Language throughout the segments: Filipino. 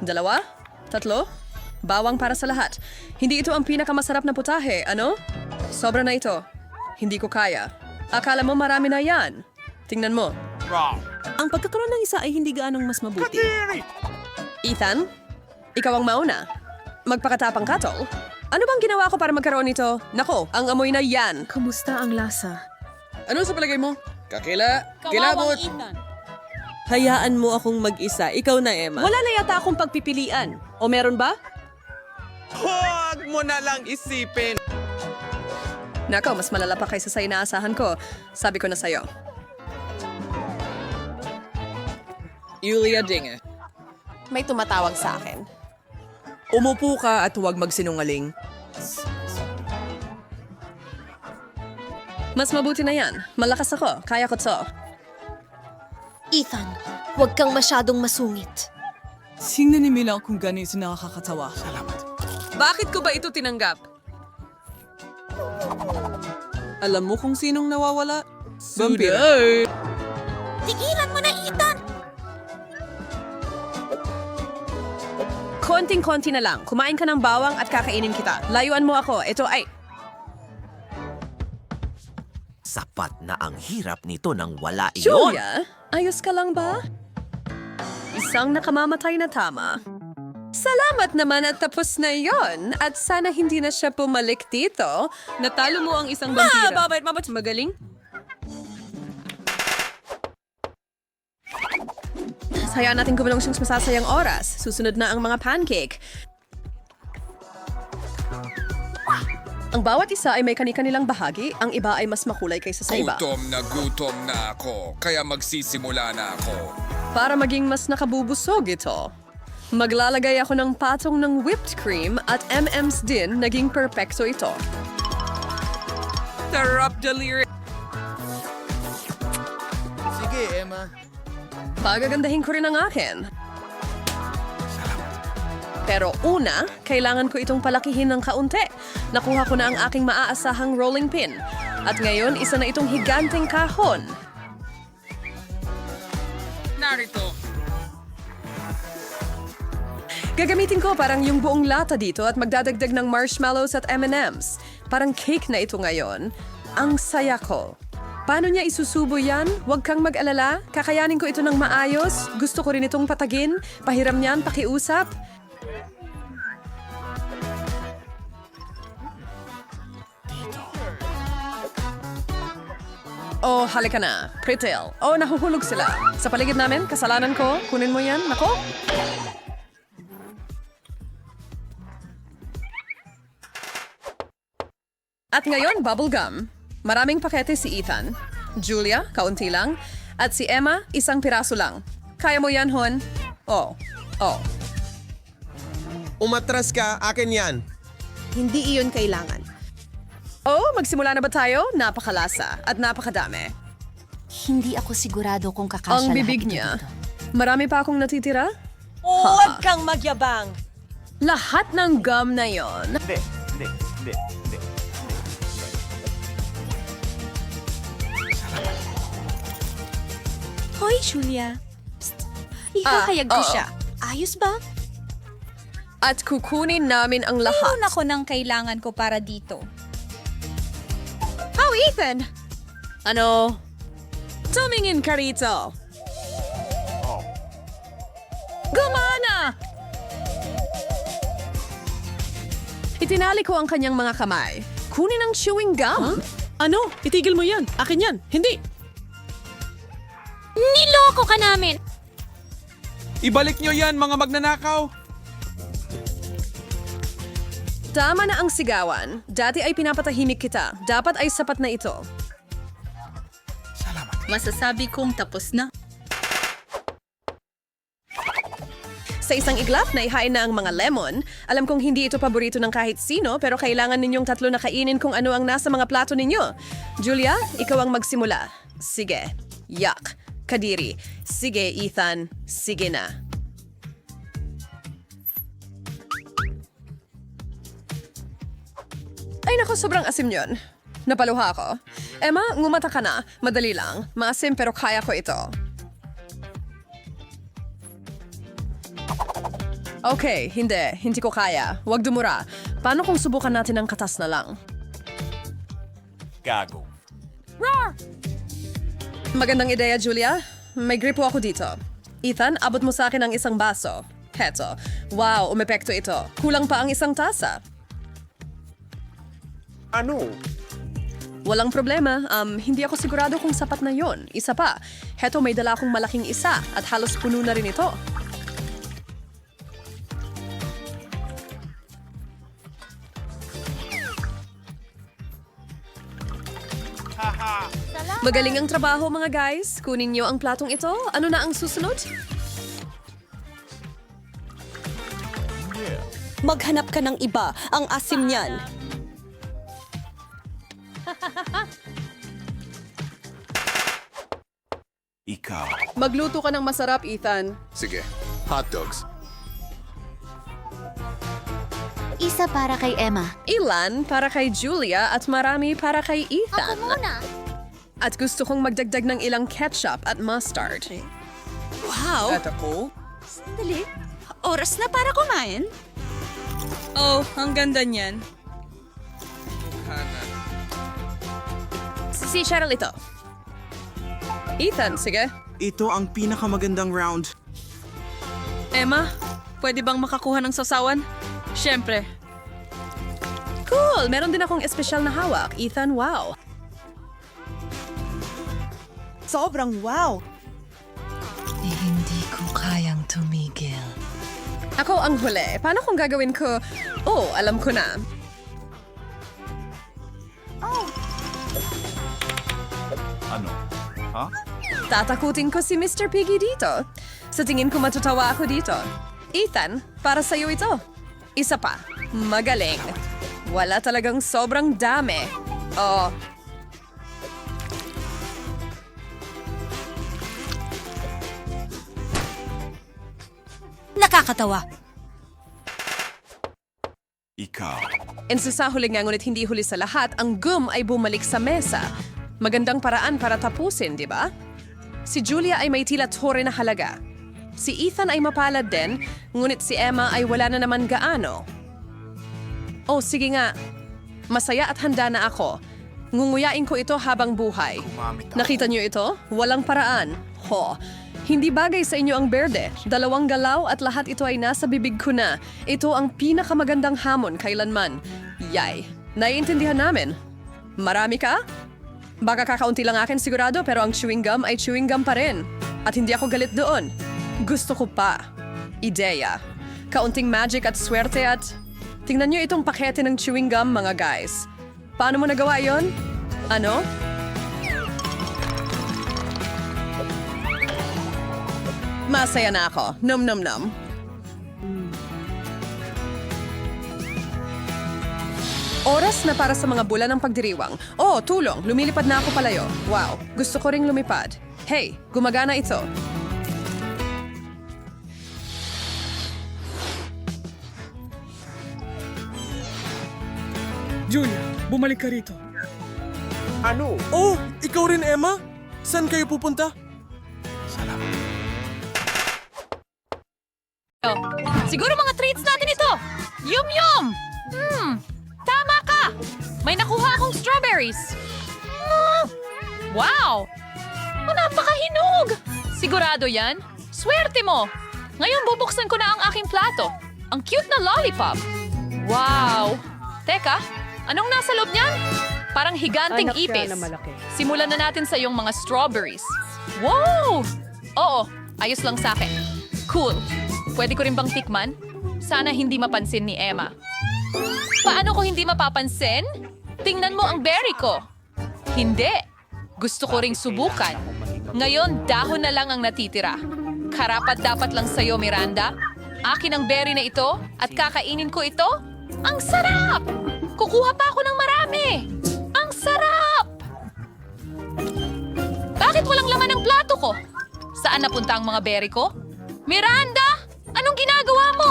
Dalawa? Tatlo? Bawang para sa lahat. Hindi ito ang pinakamasarap na putahe, ano? Sobra na ito. Hindi ko kaya. Akala mo marami na yan. Tingnan mo. Ang pagkakaroon ng isa ay hindi gaanong mas mabuti. Ethan, ikaw ang mauna. Magpakatapang ka, tol. Ano bang ginawa ko para magkaroon nito? Nako, ang amoy na yan. Kamusta ang lasa? Ano sa palagay mo? Kakila, kilabot. Hayaan mo akong mag-isa. Ikaw na, Emma. Wala na yata akong pagpipilian. O meron ba? Huwag mo na lang isipin. Nako, mas malala pa kaysa sa inaasahan ko. Sabi ko na sa'yo. Yulia Dinge. May tumatawag sa akin. Umupo ka at huwag magsinungaling. Mas mabuti na yan. Malakas ako. Kaya ko to. Ethan, huwag kang masyadong masungit. Tingnan ni Mila kung ganito nakakatawa. Bakit ko ba ito tinanggap? Alam mo kung sinong nawawala? Vampira. Tigilan mo na, Ethan! Konting-konti na lang. Kumain ka ng bawang at kakainin kita. Layuan mo ako. Ito ay... Sapat na ang hirap nito nang wala iyon. Julia, ayos ka lang ba? Isang nakamamatay na tama. Salamat naman at tapos na yon. At sana hindi na siya pumalik dito. Natalo mo ang isang vampira. babait, mabait. Magaling. Hayaan natin gumulong siyang masasayang oras. Susunod na ang mga pancake. Ang bawat isa ay may kani-kanilang bahagi, ang iba ay mas makulay kaysa sa iba. Gutom na gutom na ako, kaya magsisimula na ako. Para maging mas nakabubusog ito. Maglalagay ako ng patong ng whipped cream at M&M's din, naging perpekto ito. Sarap delirious. Sige, Emma. Pagagandahin ko rin ang akin. Pero una, kailangan ko itong palakihin ng kaunti. Nakuha ko na ang aking maaasahang rolling pin. At ngayon, isa na itong higanteng kahon. Narito. Gagamitin ko parang yung buong lata dito at magdadagdag ng marshmallows at M&M's. Parang cake na ito ngayon. Ang saya ko. Paano niya isusubo yan? Huwag kang mag-alala. Kakayanin ko ito ng maayos. Gusto ko rin itong patagin. Pahiram niyan, pakiusap. Oh, halika na. Pritil. Oh, nahuhulog sila. Sa paligid namin, kasalanan ko. Kunin mo yan. Nako. At ngayon, bubblegum. Maraming pakete si Ethan. Julia, kaunti lang. At si Emma, isang piraso lang. Kaya mo yan, Hon? Oh. Oh. Umatras ka, akin yan. Hindi iyon kailangan. Oh, magsimula na ba tayo? Napakalasa at napakadami. Hindi ako sigurado kung kakasya Ang lahat bibig ito niya. dito. Marami pa akong natitira? Huwag kang magyabang. Lahat ng gum na yon. Hindi, hindi, hindi, hindi. Hoy, Julia. Psst. Ihahayag Ah, ko oo. siya. Ayos ba? At kukunin namin ang lahat. Mayroon ako ng kailangan ko para dito. Oh, Ethan! Ano? Tumingin ka rito. Gumana! Itinali ko ang kanyang mga kamay. Kunin ang chewing gum. Ano? Itigil mo yan. Akin yan. Hindi. Niloko ka namin! Ibalik nyo yan, mga magnanakaw. Tama na ang sigawan. Dati ay pinapatahimik kita. Dapat ay sapat na ito. Masasabi kong tapos na. Sa isang iglap na ihain na ang mga lemon, alam kong hindi ito paborito ng kahit sino pero kailangan ninyong tatlo na kainin kung ano ang nasa mga plato ninyo. Julia, ikaw ang magsimula. Sige. Yuck. Kadiri. Sige, Ethan. Sige na. Ay nako, sobrang asim yun. Napaluha ako. Emma, ngumata ka na. Madali lang. Maasim pero kaya ko ito. Okay, hindi. Hindi ko kaya. Huwag dumura. Paano kung subukan natin ang katas na lang? Gago. Magandang ideya, Julia. May gripo ako dito. Ethan, abot mo sa akin ang isang baso. Heto. Wow, umepekto ito. Kulang pa ang isang tasa. Ano? Walang problema. Um, hindi ako sigurado kung sapat na yon. Isa pa. Heto, may dala akong malaking isa at halos puno na rin ito. Magaling ang trabaho mga guys. Kunin niyo ang platong ito. Ano na ang susunod? Maghanap ka ng iba. Ang asim niyan. Magluto ka ng masarap, Ethan. Sige, hot dogs. Isa para kay Emma. Ilan para kay Julia at marami para kay Ethan. muna. At gusto kong magdagdag ng ilang ketchup at mustard. Wow! At ako? Sandali. Oras na para kumain. Oh, ang ganda niyan. Si Cheryl ito. Ethan, sige. Ito ang pinakamagandang round. Emma, pwede bang makakuha ng sasawan? Siyempre. Cool! Meron din akong espesyal na hawak. Ethan, wow. Sobrang wow! Ako ang huli. Paano kung gagawin ko? Oh, alam ko na. Ano? Ha? Tatakutin ko si Mr. Piggy dito. Sa tingin ko matutawa ako dito. Ethan, para sa'yo ito. Isa pa. Magaling. Wala talagang sobrang dami. Oh, Nakakatawa. Ikaw. And sa huli nga ngunit hindi huli sa lahat, ang gum ay bumalik sa mesa. Magandang paraan para tapusin, di ba? Si Julia ay may tila tore na halaga. Si Ethan ay mapalad din, ngunit si Emma ay wala na naman gaano. Oh, sige nga. Masaya at handa na ako. Ngunguyain ko ito habang buhay. Nakita niyo ito? Walang paraan. Ho. Hindi bagay sa inyo ang berde. Dalawang galaw at lahat ito ay nasa bibig ko na. Ito ang pinakamagandang hamon kailanman. Yay. Naiintindihan namin. Marami ka? Baka kakaunti lang akin sigurado pero ang chewing gum ay chewing gum pa rin. At hindi ako galit doon. Gusto ko pa. Ideya. Kaunting magic at swerte at... Tingnan niyo itong pakete ng chewing gum mga guys. Paano mo nagawa yon? Ano? Masaya na ako. Num num num. Oras na para sa mga bulan ng pagdiriwang. Oh, tulong! Lumilipad na ako palayo. Wow, gusto ko ring lumipad. Hey, gumagana ito. Julia, bumalik ka rito. Ano? Oh, ikaw rin, Emma? Saan kayo pupunta? Siguro mga treats natin ito. Yum yum! Hmm! May nakuha akong strawberries. Wow! Oh, napakahinog! Sigurado yan? Swerte mo! Ngayon bubuksan ko na ang aking plato. Ang cute na lollipop. Wow! Teka, anong nasa loob niyan? Parang higanting ipis. Simulan na natin sa iyong mga strawberries. Wow! Oo, ayos lang sa akin. Cool. Pwede ko rin bang tikman? Sana hindi mapansin ni Emma. Paano ko hindi mapapansin? Tingnan mo ang berry ko. Hindi. Gusto ko ring subukan. Ngayon, dahon na lang ang natitira. Karapat dapat lang sa'yo, Miranda. Akin ang berry na ito at kakainin ko ito. Ang sarap! Kukuha pa ako ng marami. Ang sarap! Bakit walang laman ang plato ko? Saan napunta ang mga berry ko? Miranda! Anong ginagawa mo?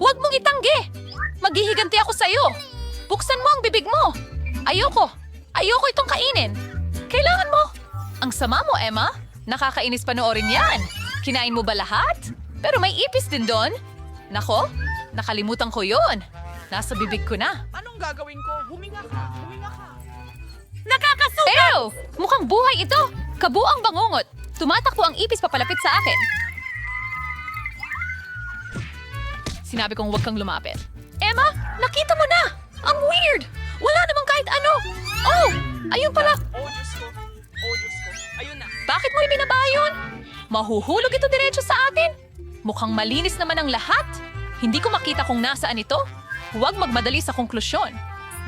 Huwag mong itanggi! Maghihiganti ako sa'yo! Buksan mo ang bibig mo! Ayoko! Ayoko itong kainin! Kailangan mo! Ang sama mo, Emma! Nakakainis panoorin yan! Kinain mo ba lahat? Pero may ipis din doon? Nako, nakalimutan ko yon. Nasa bibig ko na. Anong gagawin ko? Huminga ka, huminga ka. Ew! Mukhang buhay ito! Kabuang bangungot! Tumatakbo ang ipis papalapit sa akin. Sinabi kong huwag kang lumapit. Emma, nakita mo na! Ang weird! Wala namang kahit ano! Oh! Ayun pala! Oh, Diyos ko. Oh, Diyos ko. Ayun na. Bakit mo ibinaba yun? Mahuhulog ito diretso sa atin? Mukhang malinis naman ang lahat. Hindi ko makita kung nasaan ito. Huwag magmadali sa konklusyon.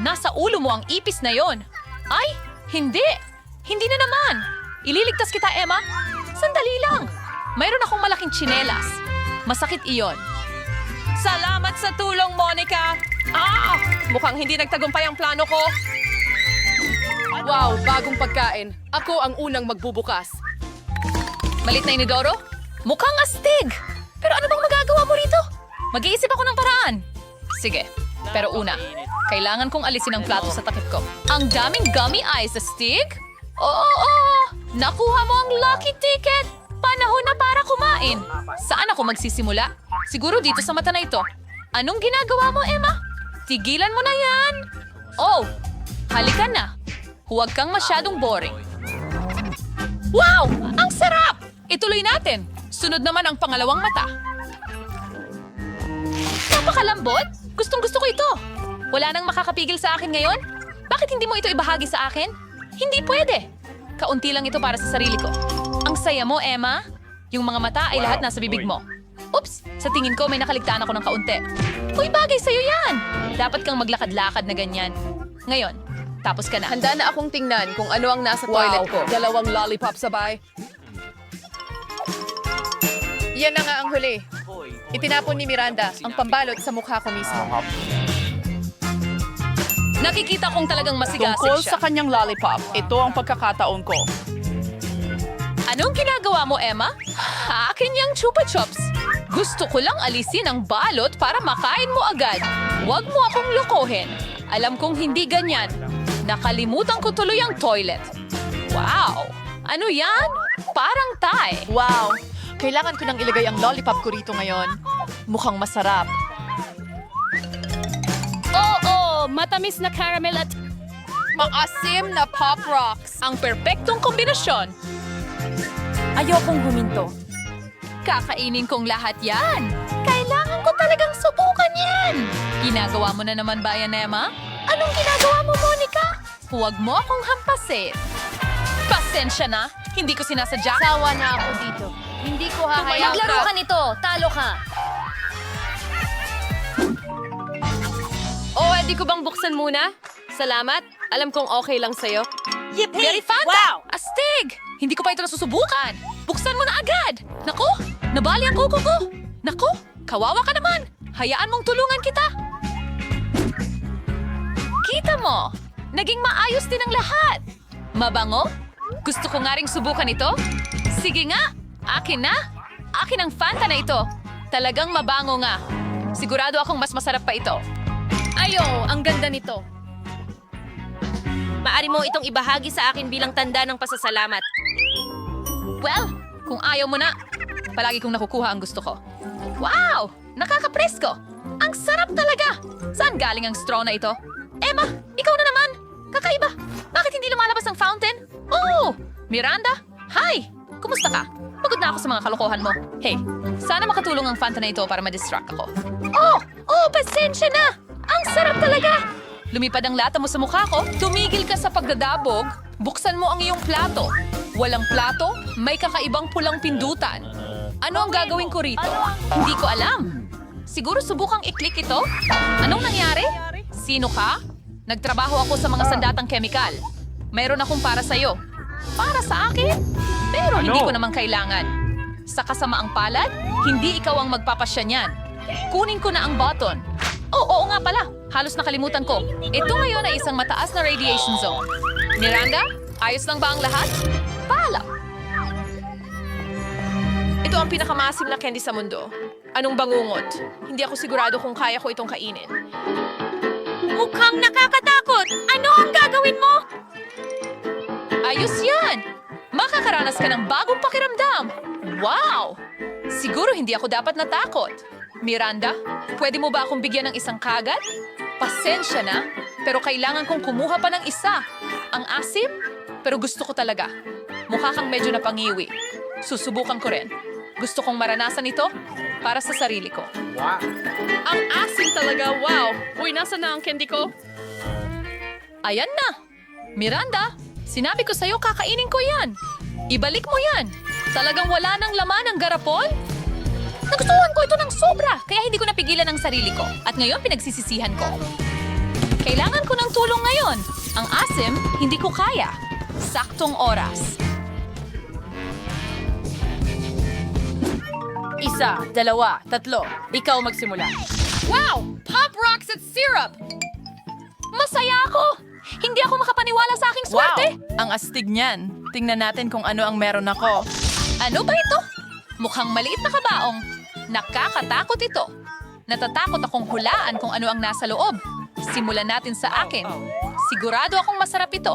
Nasa ulo mo ang ipis na yon. Ay, hindi. Hindi na naman. Ililigtas kita, Emma. Sandali lang. Mayroon akong malaking tsinelas. Masakit iyon. Salamat sa tulong, Monica. Ah! Mukhang hindi nagtagumpay ang plano ko. Wow, bagong pagkain. Ako ang unang magbubukas. Malit na inidoro? Mukhang astig! Pero ano bang magagawa mo rito? Mag-iisip ako ng paraan. Sige, pero una, kailangan kong alisin ang plato sa takip ko. Ang daming gummy eyes sa stick? Oo, oo! Nakuha mo ang lucky ticket! Panahon na para kumain! Saan ako magsisimula? Siguro dito sa mata na ito. Anong ginagawa mo, Emma? Tigilan mo na yan! Oh, halika na. Huwag kang masyadong boring. Wow! Ang sarap! Ituloy natin. Sunod naman ang pangalawang mata. Napakalambot? Gustong gusto ko ito. Wala nang makakapigil sa akin ngayon? Bakit hindi mo ito ibahagi sa akin? Hindi pwede. Kaunti lang ito para sa sarili ko. Ang saya mo, Emma. Yung mga mata ay lahat nasa bibig mo. Oops! Sa tingin ko may nakaligtaan ako ng kaunti. Uy, bagay sa'yo yan! Dapat kang maglakad-lakad na ganyan. Ngayon, tapos ka na. Handa na akong tingnan kung ano ang nasa toilet ko. Dalawang lollipop sabay. Yan na nga ang huli. Itinapon ni Miranda ang pambalot sa mukha ko mismo. Nakikita kong talagang masigasig Tungkol siya. sa kanyang lollipop, ito ang pagkakataon ko. Anong ginagawa mo, Emma? Akin yung chupa chups. Gusto ko lang alisin ang balot para makain mo agad. Huwag mo akong lokohin. Alam kong hindi ganyan. Nakalimutan ko tuloy ang toilet. Wow! Ano yan? Parang Thai. Wow! Kailangan ko nang ilagay ang lollipop ko rito ngayon. Mukhang masarap. Oo, matamis na caramel at Maasim na pop rocks. Ang perpektong kombinasyon. Ayokong huminto. Kakainin kong lahat yan. Kailangan ko talagang subukan yan. Ginagawa mo na naman ba yan, Emma? Anong ginagawa mo, Monica? Huwag mo akong hampasin. Pasensya na. Hindi ko sinasadya. Sawa na ako dito. Hindi ko hahayaan Maglaro ka nito. Talo ka. O, edi ko bang buksan muna? Salamat. Alam kong okay lang sa'yo. Very Fanta! Astig! Hindi ko pa ito nasusubukan. Buksan mo na agad. Naku, nabali ang kuko ko. Naku, kawawa ka naman. Hayaan mong tulungan kita. Kita mo, naging maayos din ang lahat. Mabango? Gusto ko nga ring subukan ito. Sige nga, akin na. Akin ang Fanta na ito. Talagang mabango nga. Sigurado akong mas masarap pa ito. Ayo, ang ganda nito. Maari mo itong ibahagi sa akin bilang tanda ng pasasalamat. Well, kung ayaw mo na, palagi kong nakukuha ang gusto ko. Wow! Nakakapresko! Ang sarap talaga! Saan galing ang straw na ito? Emma, ikaw na naman! Kakaiba! Bakit hindi lumalabas ang fountain? Oh! Miranda? Hi! Kumusta ka? Pagod na ako sa mga kalokohan mo. Hey, sana makatulong ang Fanta na ito para ma-distract ako. Oh! Oh, pasensya na! Ang sarap talaga! Lumipad ang lata mo sa mukha ko, tumigil ka sa pagdadabog, buksan mo ang iyong plato. Walang plato, may kakaibang pulang pindutan. Ano ang gagawin ko rito? Hindi ko alam. Siguro subukang i-click ito? Anong nangyari? Sino ka? Nagtrabaho ako sa mga sandatang kemikal. Mayroon akong para sa'yo. Para sa akin? Pero hindi ko naman kailangan. Sa kasamaang palad, hindi ikaw ang magpapasya niyan. Kunin ko na ang button. Oh, oo nga pala. Halos nakalimutan ko. Ito ngayon ay isang mataas na radiation zone. Miranda, ayos lang ba ang lahat? Paalam. Ito ang pinakamasim na candy sa mundo. Anong bangungot? Hindi ako sigurado kung kaya ko itong kainin. Mukhang nakakatakot. Ano ang gagawin mo? Ayos yan! Makakaranas ka ng bagong pakiramdam! Wow! Siguro hindi ako dapat natakot. Miranda, pwede mo ba akong bigyan ng isang kagat? Pasensya na, pero kailangan kong kumuha pa ng isa. Ang asim? Pero gusto ko talaga. Mukha kang medyo napangiwi. Susubukan ko rin. Gusto kong maranasan ito para sa sarili ko. Ang asim talaga, wow! Uy, nasa na ang candy ko? Ayan na! Miranda, sinabi ko sa'yo kakainin ko yan. Ibalik mo yan. Talagang wala nang laman ang garapon? Nagustuhan ko ito ng sobra, kaya hindi ko napigilan ang sarili ko. At ngayon pinagsisisihan ko. Kailangan ko ng tulong ngayon. Ang asim, hindi ko kaya. Saktong oras. Isa, dalawa, tatlo. Ikaw magsimula. Wow! Pop rocks at syrup! Masaya ako! Hindi ako makapaniwala sa aking swerte! Ang astig niyan. Tingnan natin kung ano ang meron ako. Ano ba ito? Mukhang maliit na kabaong. Nakakatakot ito. Natatakot akong hulaan kung ano ang nasa loob. Simulan natin sa akin. Sigurado akong masarap ito.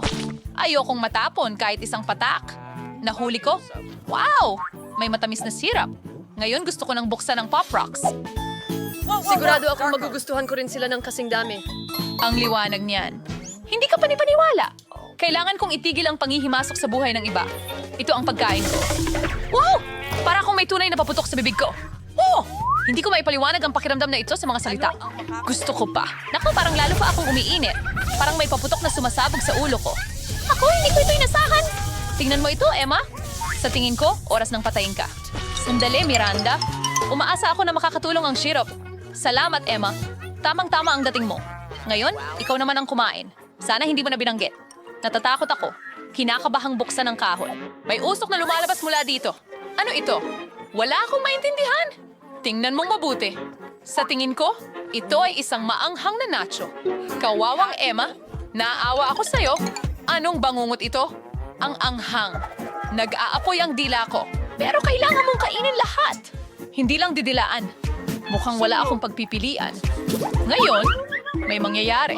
Ayokong matapon kahit isang patak. Nahuli ko. Wow! May matamis na syrup. Ngayon gusto ko nang buksan ang Pop Rocks. Sigurado akong magugustuhan ko rin sila ng kasing dami. Ang liwanag niyan. Hindi ka panipaniwala. Kailangan kong itigil ang panghihimasok sa buhay ng iba. Ito ang pagkain ko. Wow! Para akong may tunay na paputok sa bibig ko. Oh! Hindi ko maipaliwanag ang pakiramdam na ito sa mga salita. Gusto ko pa. Naku, parang lalo pa akong umiinit. Parang may paputok na sumasabog sa ulo ko. Ako, hindi ko ito inasahan. Tingnan mo ito, Emma. Sa tingin ko, oras ng patayin ka. Sandali, Miranda. Umaasa ako na makakatulong ang syrup. Salamat, Emma. Tamang-tama ang dating mo. Ngayon, ikaw naman ang kumain. Sana hindi mo na binanggit. Natatakot ako. Kinakabahang buksan ng kahon. May usok na lumalabas mula dito. Ano ito? Wala akong maintindihan. Tingnan mong mabuti. Sa tingin ko, ito ay isang maanghang na nacho. Kawawang Emma, naawa ako sa'yo. Anong bangungot ito? Ang anghang. Nag-aapoy ang dila ko. Pero kailangan mong kainin lahat. Hindi lang didilaan. Mukhang wala akong pagpipilian. Ngayon, may mangyayari.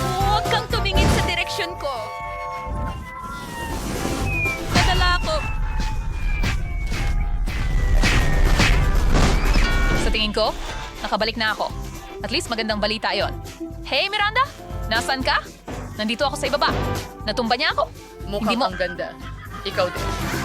Huwag kang tumingin sa direksyon ko. Nadala ako. Sa tingin ko, nakabalik na ako. At least magandang balita yon. Hey Miranda, nasaan ka? Nandito ako sa ibaba. Natumba niya ako. Mukhang Hindi mo- ang ganda. Ikaw din.